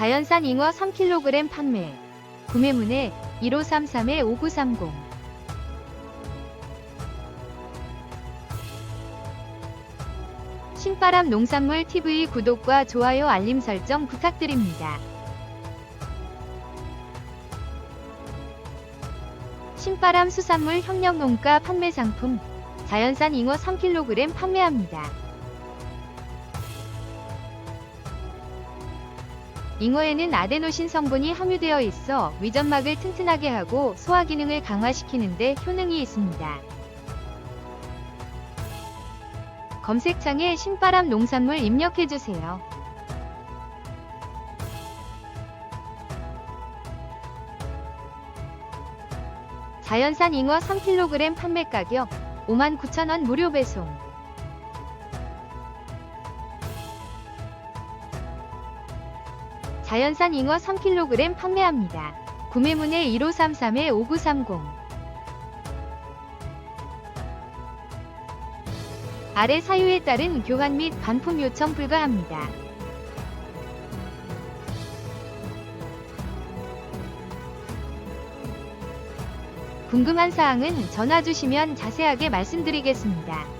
자연산 잉어 3kg 판매. 구매 문의 1533-5930. 신바람 농산물 TV 구독과 좋아요 알림 설정 부탁드립니다. 신바람 수산물 협력 농가 판매 상품 자연산 잉어 3kg 판매합니다. 잉어에는 아데노신 성분이 함유되어 있어 위점막을 튼튼하게 하고 소화 기능을 강화시키는데 효능이 있습니다. 검색창에 신바람 농산물 입력해주세요. 자연산 잉어 3kg 판매 가격 59,000원 무료 배송. 자연산 잉어 3kg 판매합니다. 구매 문의 1533-5930 아래 사유에 따른 교환 및 반품 요청 불가합니다. 궁금한 사항은 전화 주시면 자세하게 말씀드리겠습니다.